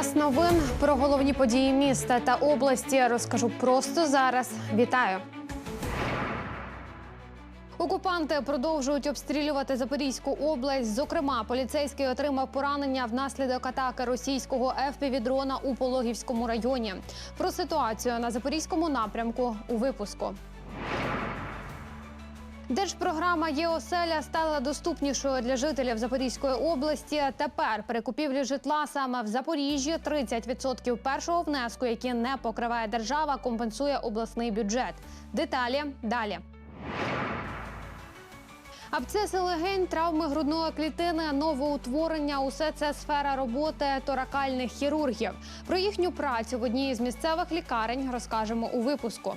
Час новин про головні події міста та області розкажу просто зараз. Вітаю. Окупанти продовжують обстрілювати Запорізьку область. Зокрема, поліцейський отримав поранення внаслідок атаки російського ФПВ-дрона у Пологівському районі. Про ситуацію на запорізькому напрямку у випуску. Держпрограма «Єоселя» стала доступнішою для жителів Запорізької області. Тепер при купівлі житла саме в Запоріжжі 30% першого внеску, який не покриває держава, компенсує обласний бюджет. Деталі далі. Абцеси легень, травми грудної клітини, новоутворення усе це сфера роботи торакальних хірургів. Про їхню працю в одній із місцевих лікарень розкажемо у випуску.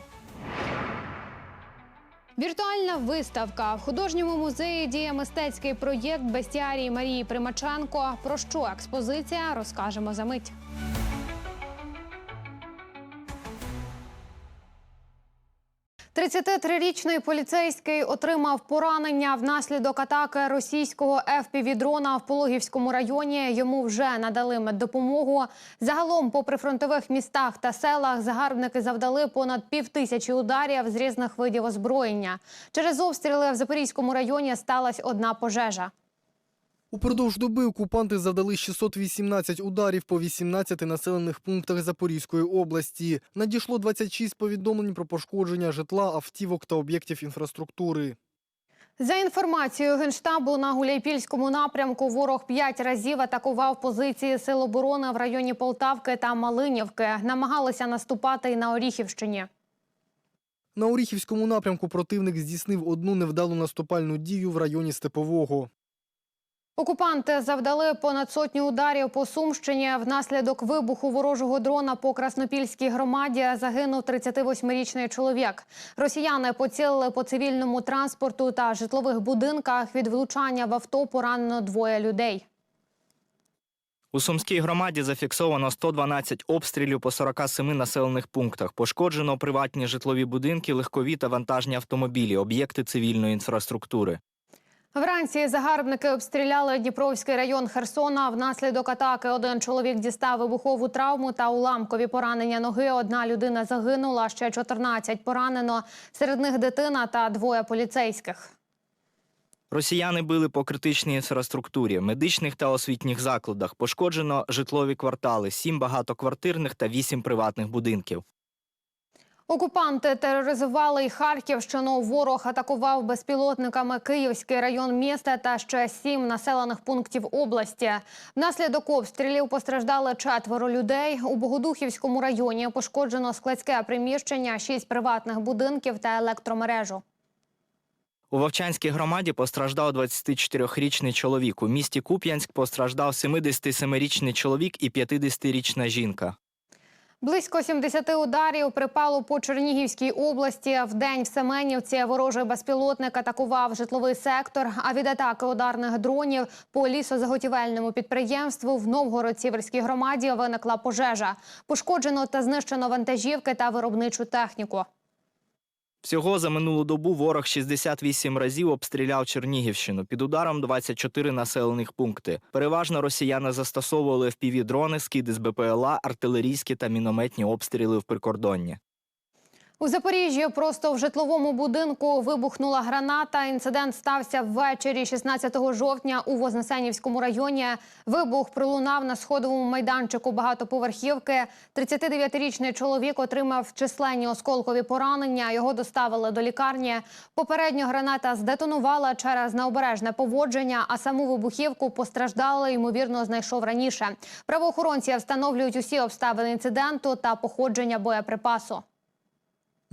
Віртуальна виставка в художньому музеї діє мистецький проєкт Бестіарії Марії Примаченко. Про що експозиція розкажемо за мить. – 33-річний поліцейський отримав поранення внаслідок атаки російського ФПВ-дрона в Пологівському районі. Йому вже надали меддопомогу. Загалом, по прифронтових містах та селах, загарбники завдали понад півтисячі ударів з різних видів озброєння. Через обстріли в Запорізькому районі сталася одна пожежа. Упродовж доби окупанти завдали 618 ударів по 18 населених пунктах Запорізької області. Надійшло 26 повідомлень про пошкодження житла, автівок та об'єктів інфраструктури. За інформацією генштабу на Гуляйпільському напрямку, ворог п'ять разів атакував позиції сил оборони в районі Полтавки та Малинівки. Намагалися наступати і на Оріхівщині. На Оріхівському напрямку противник здійснив одну невдалу наступальну дію в районі Степового. Окупанти завдали понад сотню ударів по Сумщині. Внаслідок вибуху ворожого дрона по Краснопільській громаді загинув 38-річний чоловік. Росіяни поцілили по цивільному транспорту та житлових будинках. Від влучання в авто поранено двоє людей. У Сумській громаді зафіксовано 112 обстрілів по 47 населених пунктах. Пошкоджено приватні житлові будинки, легкові та вантажні автомобілі, об'єкти цивільної інфраструктури. Вранці загарбники обстріляли Дніпровський район Херсона. Внаслідок атаки один чоловік дістав вибухову травму та уламкові поранення ноги. Одна людина загинула, ще 14 поранено. Серед них дитина та двоє поліцейських. Росіяни били по критичній інфраструктурі, медичних та освітніх закладах. Пошкоджено житлові квартали, 7 багатоквартирних та 8 приватних будинків. Окупанти тероризували й Харківщину. Ворог атакував безпілотниками Київський район міста та ще сім населених пунктів області. Внаслідок обстрілів постраждали четверо людей. У Богодухівському районі пошкоджено складське приміщення, шість приватних будинків та електромережу. У Вовчанській громаді постраждав 24-річний чоловік. У місті Куп'янськ постраждав 77-річний чоловік і 50-річна жінка. Близько 70 ударів припало по Чернігівській області. В день в Семенівці ворожий безпілотник атакував житловий сектор. А від атаки ударних дронів по лісозаготівельному підприємству в Новгород-Сіверській громаді виникла пожежа. Пошкоджено та знищено вантажівки та виробничу техніку. Всього за минулу добу ворог 68 разів обстріляв Чернігівщину. Під ударом 24 населених пункти. Переважно росіяни застосовували FPV-дрони, скиди з БПЛА, артилерійські та мінометні обстріли в прикордонні. У Запоріжжі просто в житловому будинку вибухнула граната. Інцидент стався ввечері 16 жовтня у Вознесенівському районі. Вибух пролунав на сходовому майданчику багатоповерхівки. 39-річний чоловік отримав численні осколкові поранення. Його доставили до лікарні. Попередньо граната здетонувала через необережне поводження, а саму вибухівку постраждали, ймовірно, знайшов раніше. Правоохоронці встановлюють усі обставини інциденту та походження боєприпасу.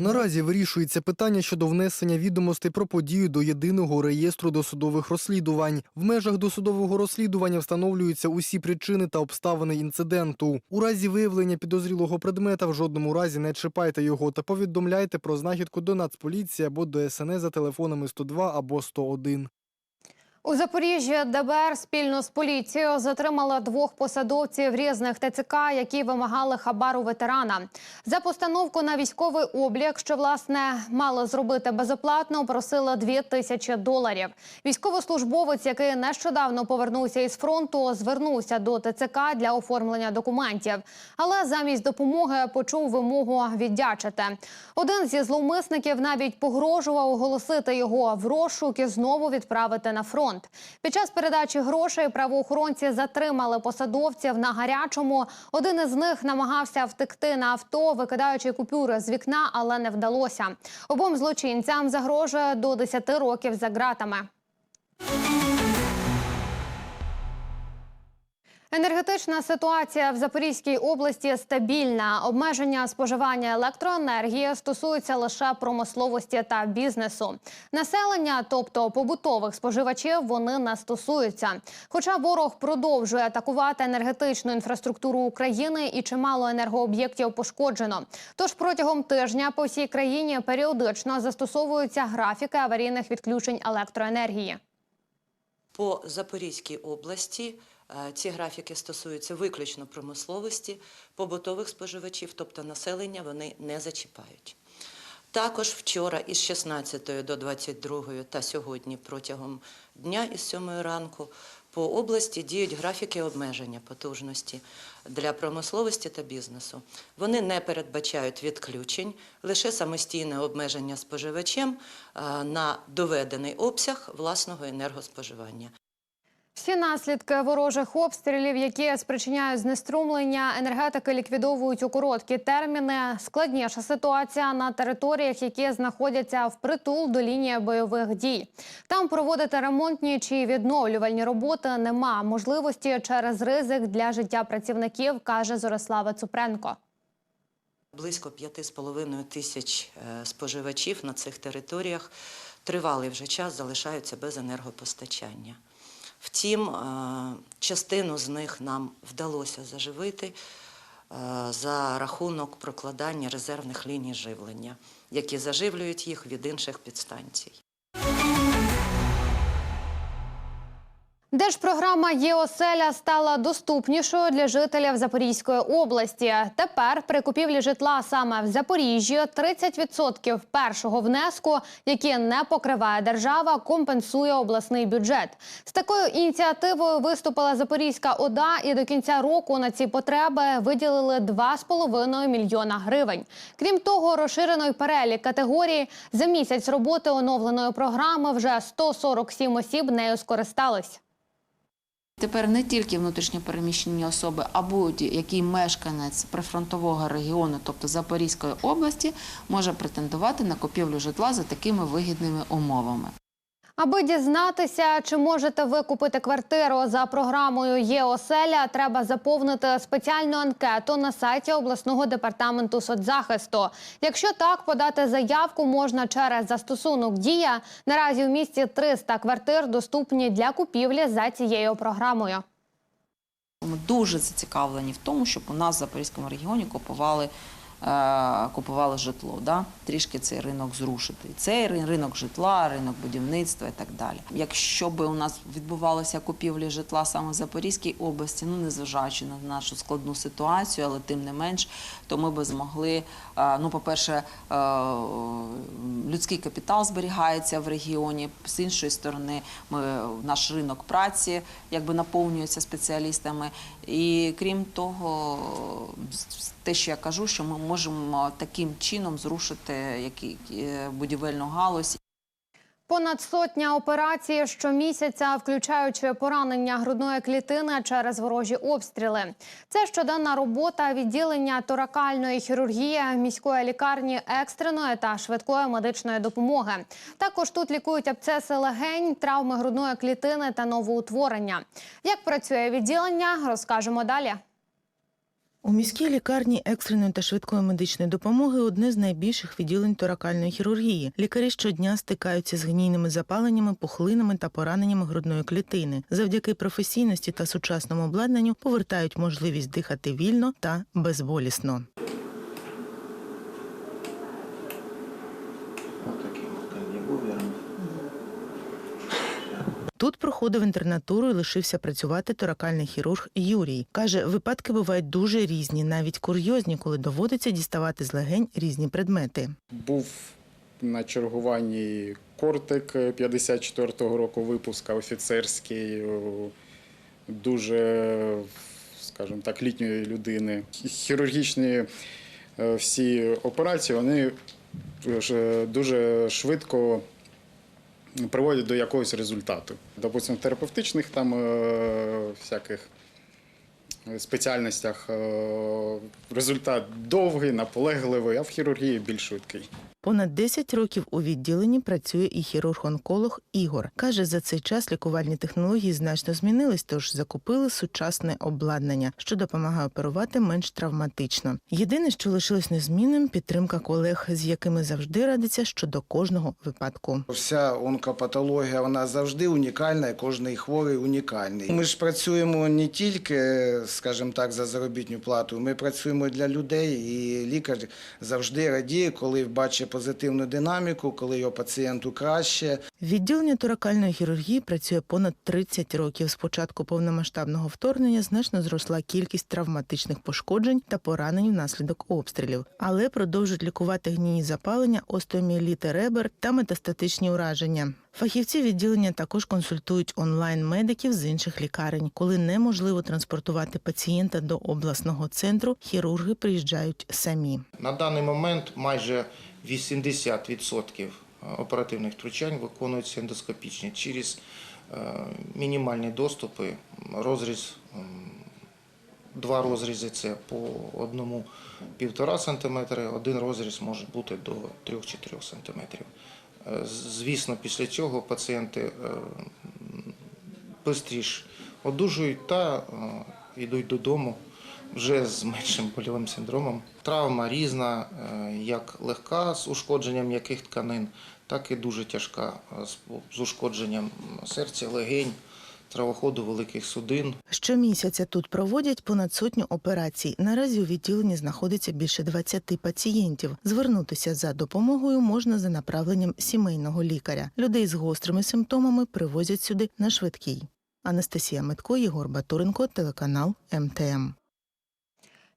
Наразі вирішується питання щодо внесення відомостей про подію до єдиного реєстру досудових розслідувань. В межах досудового розслідування встановлюються усі причини та обставини інциденту. У разі виявлення підозрілого предмета в жодному разі не чіпайте його та повідомляйте про знахідку до Нацполіції або до СНС за телефонами 102 або 101. У Запоріжжі ДБР спільно з поліцією затримала двох посадовців різних ТЦК, які вимагали хабару ветерана. За постановку на військовий облік, що власне мало зробити безоплатно, просили 2 тисячі доларів. Військовослужбовець, який нещодавно повернувся із фронту, звернувся до ТЦК для оформлення документів, але замість допомоги почув вимогу віддячити. Один зі зловмисників навіть погрожував оголосити його в розшук і знову відправити на фронт. Під час передачі грошей правоохоронці затримали посадовців на гарячому. Один із них намагався втекти на авто, викидаючи купюри з вікна, але не вдалося. Обом злочинцям загрожує до 10 років за ґратами. Енергетична ситуація в Запорізькій області стабільна. Обмеження споживання електроенергії стосуються лише промисловості та бізнесу. Населення, тобто побутових споживачів, вони не стосуються. Хоча ворог продовжує атакувати енергетичну інфраструктуру України і чимало енергооб'єктів пошкоджено. Тож протягом тижня по всій країні періодично застосовуються графіки аварійних відключень електроенергії. По Запорізькій області ці графіки стосуються виключно промисловості, побутових споживачів, тобто населення вони не зачіпають. Також вчора із 16 до 22 та сьогодні протягом дня із 7 ранку по області діють графіки обмеження потужності для промисловості та бізнесу. Вони не передбачають відключень, лише самостійне обмеження споживачем е, на доведений обсяг власного енергоспоживання. Всі наслідки ворожих обстрілів, які спричиняють знеструмлення, енергетики ліквідовують у короткі терміни. Складніша ситуація на територіях, які знаходяться впритул до лінії бойових дій. Там проводити ремонтні чи відновлювальні роботи нема можливості через ризик для життя працівників, каже Зорислава Цупренко. Близько 5,5 тисяч е, споживачів на цих територіях тривалий вже час залишаються без енергопостачання. Втім, е, частину з них нам вдалося заживити е, за рахунок прокладання резервних ліній живлення, які заживлюють їх від інших підстанцій. Держпрограма «Єоселя» стала доступнішою для жителів Запорізької області. Тепер при купівлі житла саме в Запоріжжі 30% першого внеску, які не покриває держава, компенсує обласний бюджет. З такою ініціативою виступила Запорізька ОДА, і до кінця року на ці потреби виділили 2,5 мільйона гривень. Крім того, розширений перелік категорій за місяць роботи оновленої програми вже 147 осіб нею скористались. Тепер не тільки внутрішньопереміщені особи, а будь-який мешканець прифронтового регіону, тобто Запорізької області, може претендувати на купівлю житла за такими вигідними умовами. Аби дізнатися, чи можете ви купити квартиру за програмою «Є-оселя», треба заповнити спеціальну анкету на сайті обласного департаменту соцзахисту. Якщо так, подати заявку можна через застосунок «Дія». Наразі в місті 300 квартир доступні для купівлі за цією програмою. Ми дуже зацікавлені в тому, щоб у нас в Запорізькому регіоні купували, купували житло. Да? Трішки цей ринок зрушити. Цей ринок житла, ринок будівництва і так далі. Якщо би у нас відбувалося купівлі житла саме в Запорізькій області, ну незважаючи на нашу складну ситуацію, але тим не менш, то ми би змогли, е, ну, по-перше, е, людський капітал зберігається в регіоні. З іншої сторони, ми, наш ринок праці якби наповнюється спеціалістами. І крім того, те, що я кажу, що ми можемо таким чином зрушити е, будівельну галузь Понад сотня операцій щомісяця, включаючи поранення грудної клітини через ворожі обстріли. Це щоденна робота відділення торакальної хірургії міської лікарні екстреної та швидкої медичної допомоги. Також тут лікують абцеси легень, травми грудної клітини та новоутворення. Як працює відділення, розкажемо далі. У міській лікарні екстреної та швидкої медичної допомоги одне з найбільших відділень торакальної хірургії. Лікарі щодня стикаються з гнійними запаленнями, пухлинами та пораненнями грудної клітини. Завдяки професійності та сучасному обладнанню повертають можливість дихати вільно та безболісно. Вот таким вот, как не був, я Тут проходив інтернатуру і лишився працювати торакальний хірург Юрій. Каже, випадки бувають дуже різні, навіть курйозні, коли доводиться діставати з легень різні предмети. Був на чергуванні Кортик 54-го року випуска офіцерський, дуже, скажімо так, літньої людини. Хірургічні е, всі операції вони дуже швидко приводять до якогось результату. Допустимо, в терапевтичних там е, всяких спеціальностях е, результат довгий, наполегливий, а в хірургії більш швидкий. Понад 10 років у відділенні працює і хірург-онколог Ігор. Каже, за цей час лікувальні технології значно змінились, тож закупили сучасне обладнання, що допомагає оперувати менш травматично. Єдине, що лишилось незмінним, підтримка колег, з якими завжди радиться щодо кожного випадку. Вся онкопатологія вона завжди унікальна, і кожний хворий унікальний. Ми ж працюємо не тільки, скажімо так, за заробітну плату. Ми працюємо для людей, і лікар завжди радіє, коли бачить позитивну динаміку, коли його пацієнту краще. Відділення торакальної хірургії працює понад 30 років. З початку повномасштабного вторгнення значно зросла кількість травматичних пошкоджень та поранень внаслідок обстрілів, але продовжують лікувати гнійні запалення, остеоміеліти ребер та метастатичні ураження. Фахівці відділення також консультують онлайн-медиків з інших лікарень. Коли неможливо транспортувати пацієнта до обласного центру, хірурги приїжджають самі. На даний момент майже 80% оперативних втручань виконуються ендоскопічні через е, мінімальні доступи, розріз, два розрізи це по одному півтора сантиметри, один розріз може бути до 3-4 сантиметрів. Е, Звісно, після цього пацієнти швидше одужують та е, йдуть додому вже з меншим больовим синдромом. Травма різна, е, як легка з ушкодженням м'яких тканин, так і дуже тяжка е, з- ушкодженням серця, легень, травоходу великих судин. Щомісяця тут проводять понад сотню операцій. Наразі у відділенні знаходиться більше 20 пацієнтів. Звернутися за допомогою можна за направленням сімейного лікаря. Людей з гострими симптомами привозять сюди на швидкій. Анастасія Метко, Єгор Батуренко, телеканал МТМ.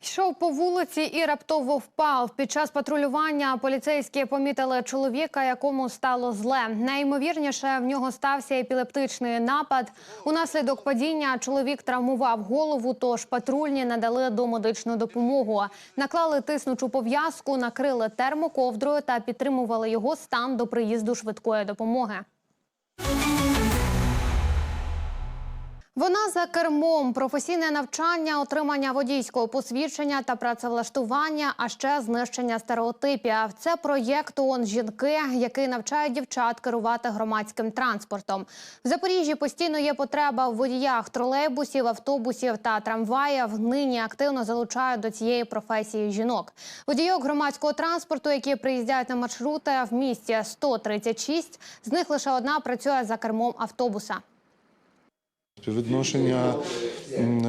Йшов по вулиці і раптово впав. Під час патрулювання поліцейські помітили чоловіка, якому стало зле. Найімовірніше в нього стався епілептичний напад. Унаслідок падіння чоловік травмував голову, тож патрульні надали домедичну допомогу. Наклали тиснучу пов'язку, накрили термоковдрою та підтримували його стан до приїзду швидкої допомоги. Вона за кермом, професійне навчання, отримання водійського посвідчення та працевлаштування, а ще знищення стереотипів. Це проєкт ООН жінки, який навчає дівчат керувати громадським транспортом. В Запоріжжі постійно є потреба в водіях тролейбусів, автобусів та трамваїв. Нині активно залучають до цієї професії жінок. Водійок громадського транспорту, які приїздять на маршрути в місті 136, з них лише одна працює за кермом автобуса. Співвідношення,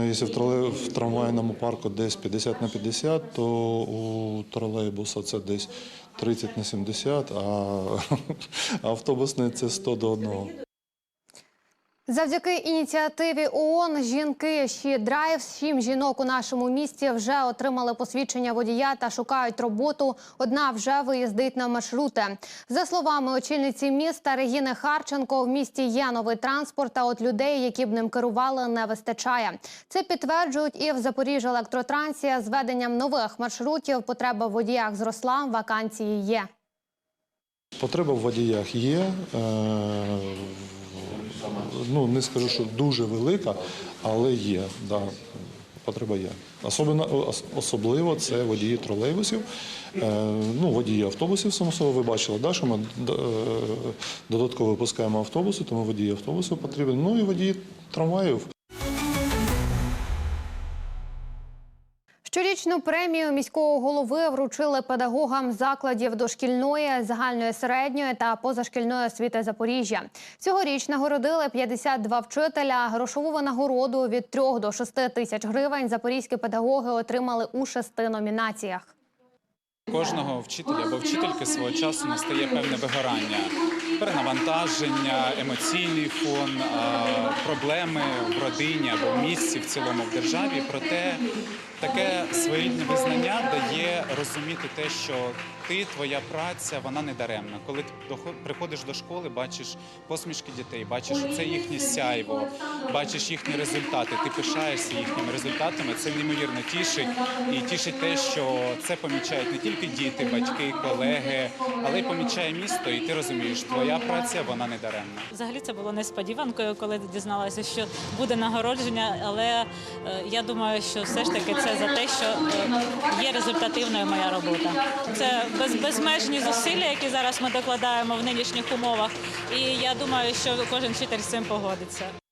якщо в, трамвайному парку десь 50 на 50, то у тролейбуса це десь 30 на 70, а автобусний це 100 до 1. Завдяки ініціативі ООН жінки «She Drive» сім жінок у нашому місті вже отримали посвідчення водія та шукають роботу. Одна вже виїздить на маршрути. За словами очільниці міста Регіни Харченко, в місті є новий транспорт, а от людей, які б ним керували, не вистачає. Це підтверджують і в Запоріжжі електротрансі. З введенням нових маршрутів потреба в водіях зросла, вакансії є. Потреба в водіях є. Ну, не скажу, що дуже велика, але є. Да, потреба є. Особливо, особливо це водії тролейбусів, е, ну, водії автобусів, само собою, ви бачили, да, що ми е, додатково випускаємо автобуси, тому водії автобусів потрібні. Ну і водії трамваїв. Щорічну премію міського голови вручили педагогам закладів дошкільної, загальної середньої та позашкільної освіти Запоріжжя. Цьогоріч нагородили 52 вчителя. Грошову винагороду від 3 до 6 тисяч гривень запорізькі педагоги отримали у шести номінаціях. Кожного вчителя або вчительки свого часу настає певне вигорання. перенавантаження, емоційний фон, проблеми в родині або в місті в цілому в державі. Проте таке своєрідне визнання дає розуміти те, що ти, твоя праця, вона не даремна. Коли ти приходиш до школи, бачиш посмішки дітей, бачиш це їхнє сяйво, бачиш їхні результати. Ти пишаєшся їхніми результатами. Це неймовірно тішить і тішить те, що це помічають не тільки діти, батьки, колеги, але й помічає місто. І ти розумієш, твоя праця вона не даремна. Взагалі це було несподіванкою, коли дізналася, що буде нагородження. Але е, я думаю, що все ж таки це за те, що е, є результативною моя робота. Це безмежні зусилля, які зараз ми докладаємо в нинішніх умовах. І я думаю, що кожен вчитель з цим погодиться.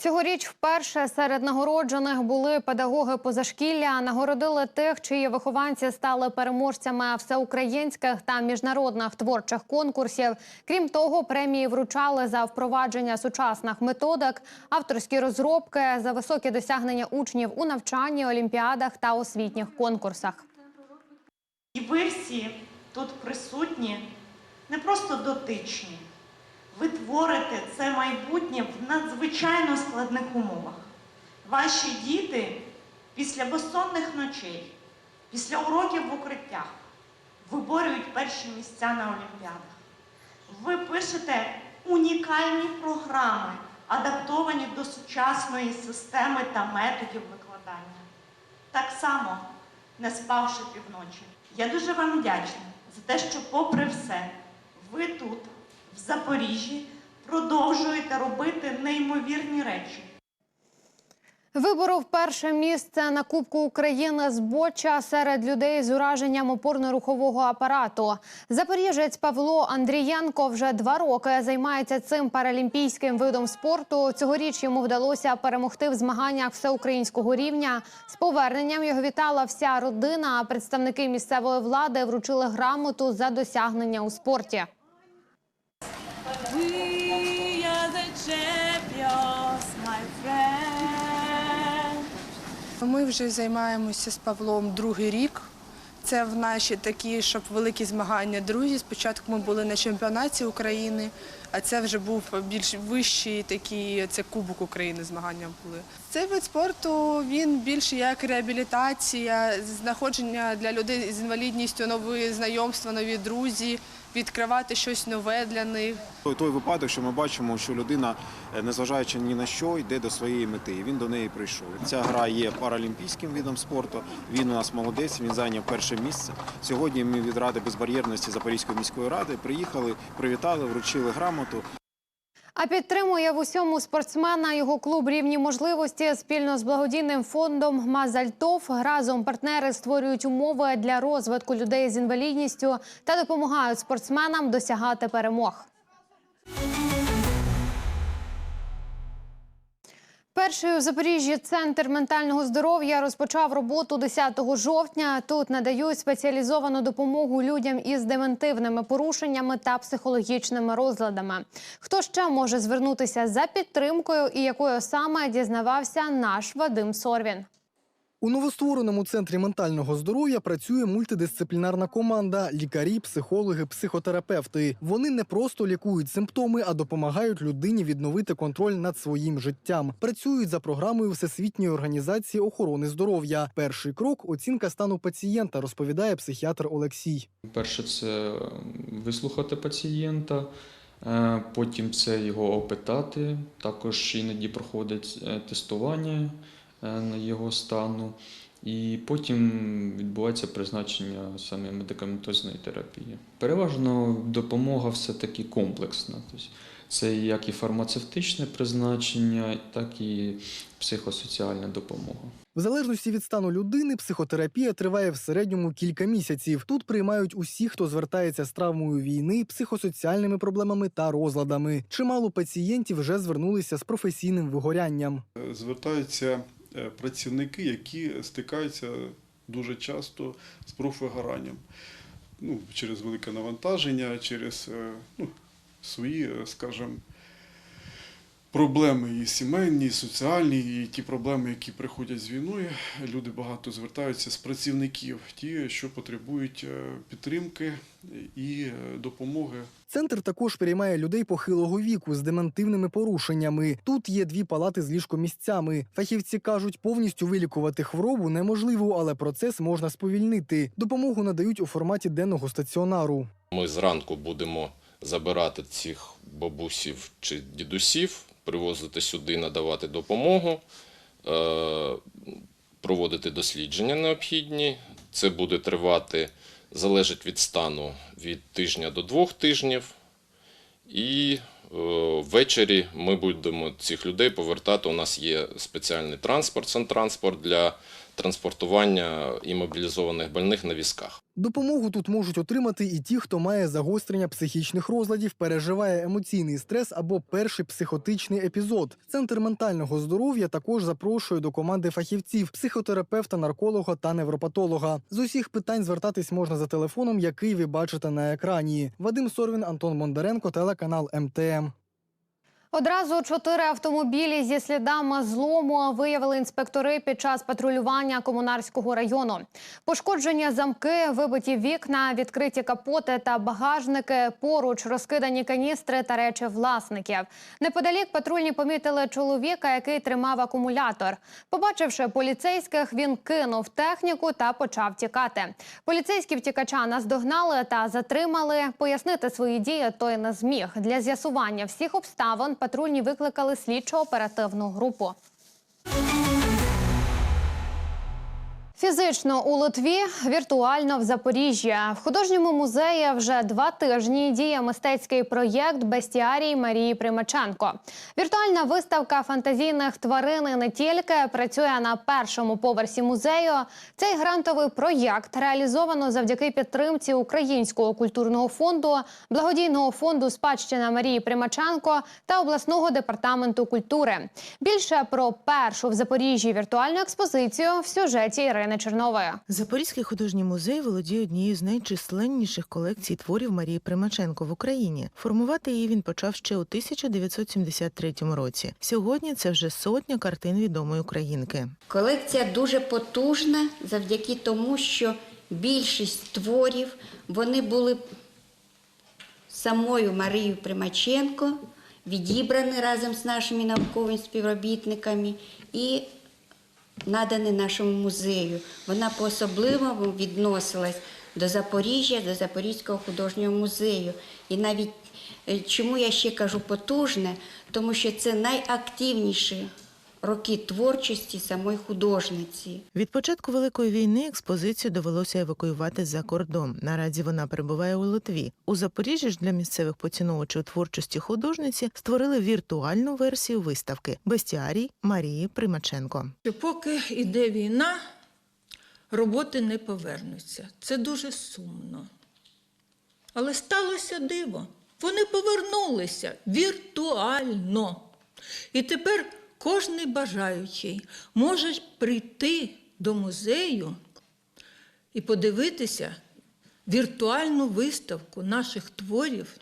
Цьогоріч вперше серед нагороджених були педагоги позашкілля. Нагородили тих, чиї вихованці стали переможцями всеукраїнських та міжнародних творчих конкурсів. Крім того, премії вручали за впровадження сучасних методик, авторські розробки, за високі досягнення учнів у навчанні, олімпіадах та освітніх конкурсах. І ви всі тут присутні не просто дотичні. Ви творите це майбутнє в надзвичайно складних умовах. Ваші діти після безсонних ночей, після уроків в укриттях виборюють перші місця на олімпіадах. Ви пишете унікальні програми, адаптовані до сучасної системи та методів викладання. Так само не спавши півночі. Я дуже вам вдячна за те, що, попри все, ви тут, Запоріжжі, продовжуєте робити неймовірні речі. Виборов перше місце на Кубку України з боча серед людей з ураженням опорно-рухового апарату. Запоріжець Павло Андрієнко вже два роки займається цим паралімпійським видом спорту. Цьогоріч йому вдалося перемогти в змаганнях всеукраїнського рівня. З поверненням його вітала вся родина. А представники місцевої влади вручили грамоту за досягнення у спорті. Ми вже займаємося з Павлом другий рік. Це в наші такі, щоб великі змагання друзі. Спочатку ми були на чемпіонаті України, а це вже був більш вищий такий, це Кубок України змагання були. Цей вид спорту він більше як реабілітація, знаходження для людей з інвалідністю, нові знайомства, нові друзі, відкривати щось нове для них. Той, випадок, що ми бачимо, що людина, е, незважаючи ні на що, йде до своєї мети. і Він до неї прийшов. Ця гра є паралімпійським видом спорту. Він у нас молодець, він зайняв перше місце. Сьогодні ми від Ради безбар'єрності Запорізької міської ради приїхали, привітали, вручили грамоту. А підтримує в усьому спортсмена його клуб рівні можливості спільно з благодійним фондом Мазальтов. Разом партнери створюють умови для розвитку людей з інвалідністю та допомагають спортсменам досягати перемог. Перший у Запоріжжі центр ментального здоров'я розпочав роботу 10 жовтня. Тут надають спеціалізовану допомогу людям із дементивними порушеннями та психологічними розладами. Хто ще може звернутися за підтримкою і якою саме дізнавався наш Вадим Сорвін. У новоствореному центрі ментального здоров'я працює мультидисциплінарна команда: лікарі, психологи, психотерапевти. Вони не просто лікують симптоми, а допомагають людині відновити контроль над своїм життям. Працюють за програмою Всесвітньої організації охорони здоров'я. Перший крок оцінка стану пацієнта, розповідає психіатр Олексій. Перше, це вислухати пацієнта, е, потім це його опитати. Також іноді проходить е, тестування його стану. І потім відбувається призначення саме медикаментозної терапії. Переважно допомога все-таки комплексна. Тобто це як і фармацевтичне призначення, так і психосоціальна допомога. В залежності від стану людини, психотерапія триває в середньому кілька місяців. Тут приймають усі, хто звертається з травмою війни, психосоціальними проблемами та розладами. Чимало пацієнтів вже звернулися з професійним вигорянням. звертаються е, працівники, які стикаються дуже часто з профвигоранням. Ну, через велике навантаження, через е, ну, свої, е, скажімо, проблеми і сімейні, і соціальні, і ті проблеми, які приходять з війною. Люди багато звертаються з працівників, ті, що потребують е, підтримки і е, допомоги. Центр також приймає людей похилого віку з дементивними порушеннями. Тут є дві палати з ліжкомісцями. Фахівці кажуть, повністю вилікувати хворобу неможливо, але процес можна сповільнити. Допомогу надають у форматі денного стаціонару. Ми зранку будемо забирати цих бабусів чи дідусів, привозити сюди, надавати допомогу, е, проводити дослідження необхідні. Це буде тривати, залежить від стану, від тижня до двох тижнів. І е, ввечері ми будемо цих людей повертати. У нас є спеціальний транспорт, сантранспорт для транспортування імобілізованих больних на візках. Допомогу тут можуть отримати і ті, хто має загострення психічних розладів, переживає емоційний стрес або перший психотичний епізод. Центр ментального здоров'я також запрошує до команди фахівців, психотерапевта, нарколога та невропатолога. З усіх питань звертатись можна за телефоном, який ви бачите на екрані. Вадим Сорвін, Антон Бондаренко, телеканал МТМ. Одразу чотири автомобілі зі слідами злому виявили інспектори під час патрулювання комунарського району. Пошкоджені замки, вибиті вікна, відкриті капоти та багажники. Поруч розкидані каністри та речі власників. Неподалік патрульні помітили чоловіка, який тримав акумулятор. Побачивши поліцейських, він кинув техніку та почав тікати. Поліцейські втікача наздогнали та затримали. Пояснити свої дії той не зміг. Для з'ясування всіх обставин патрульні викликали слідчо-оперативну групу. Фізично у Литві, віртуально в Запоріжжі. В художньому музеї вже два тижні діє мистецький проєкт Бестіарій Марії Примаченко. Віртуальна виставка фантазійних тварин не тільки працює на першому поверсі музею. Цей грантовий проєкт реалізовано завдяки підтримці Українського культурного фонду, благодійного фонду Спадщина Марії Примаченко та обласного департаменту культури. Більше про першу в Запоріжжі віртуальну експозицію в сюжеті Ірини Чернової. Запорізький художній музей володіє однією з найчисленніших колекцій творів Марії Примаченко в Україні. Формувати її він почав ще у 1973 році. Сьогодні це вже сотня картин відомої українки. Колекція дуже потужна завдяки тому, що більшість творів вони були самою Марією Примаченко, відібрані разом з нашими науковими співробітниками і надані нашому музею. Вона по-особливому відносилась до Запоріжжя, до Запорізького художнього музею. І навіть е, чому я ще кажу потужне, тому що це найактивніші роки творчості самої художниці. Від початку великої війни експозицію довелося евакуювати за кордон. Наразі вона перебуває у Литві. У Запоріжжі ж для місцевих поціновувачів творчості художниці створили віртуальну версію виставки Бестіарій Марії Примаченко. Що Поки йде війна, роботи не повернуться. Це дуже сумно. Але сталося диво. Вони повернулися віртуально. І тепер кожний бажаючий може прийти до музею і подивитися віртуальну виставку наших творів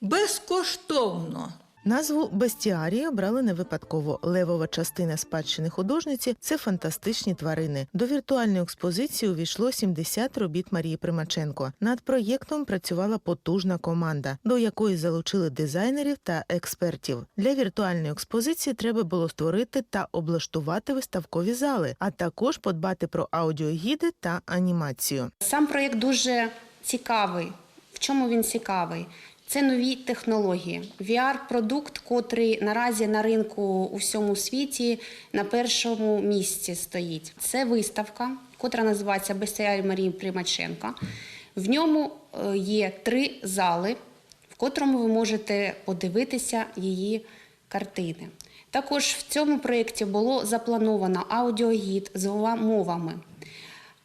безкоштовно. Назву Бестіарії обрали не випадково. Левова частина спадщини художниці це фантастичні тварини. До віртуальної експозиції увійшло 70 робіт Марії Примаченко. Над проєктом працювала потужна команда, до якої залучили дизайнерів та експертів. Для віртуальної експозиції треба було створити та облаштувати виставкові зали, а також подбати про аудіогіди та анімацію. Сам проєкт дуже цікавий. В чому він цікавий? Це нові технології. VR-продукт, котрий наразі на ринку у всьому світі на першому місці стоїть. Це виставка, котра називається Бестіарій Марії Примаченка. В ньому е, є три зали, в котрому ви можете подивитися її картини. Також в цьому проєкті було заплановано аудіогід з двома мовами.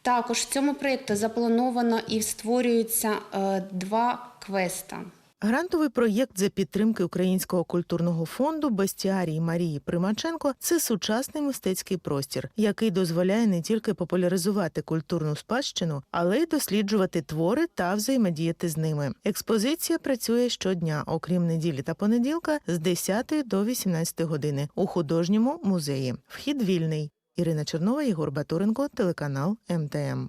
Також в цьому проєкті заплановано і створюються е, два квеста. Грантовий проєкт за підтримки Українського культурного фонду Бестіарії Марії Примаченко це сучасний мистецький простір, який дозволяє не тільки популяризувати культурну спадщину, але й досліджувати твори та взаємодіяти з ними. Експозиція працює щодня, окрім неділі та понеділка, з 10 до 18 години у художньому музеї. Вхід вільний. Ірина Чернова, Єгор Батуренко, телеканал МТМ.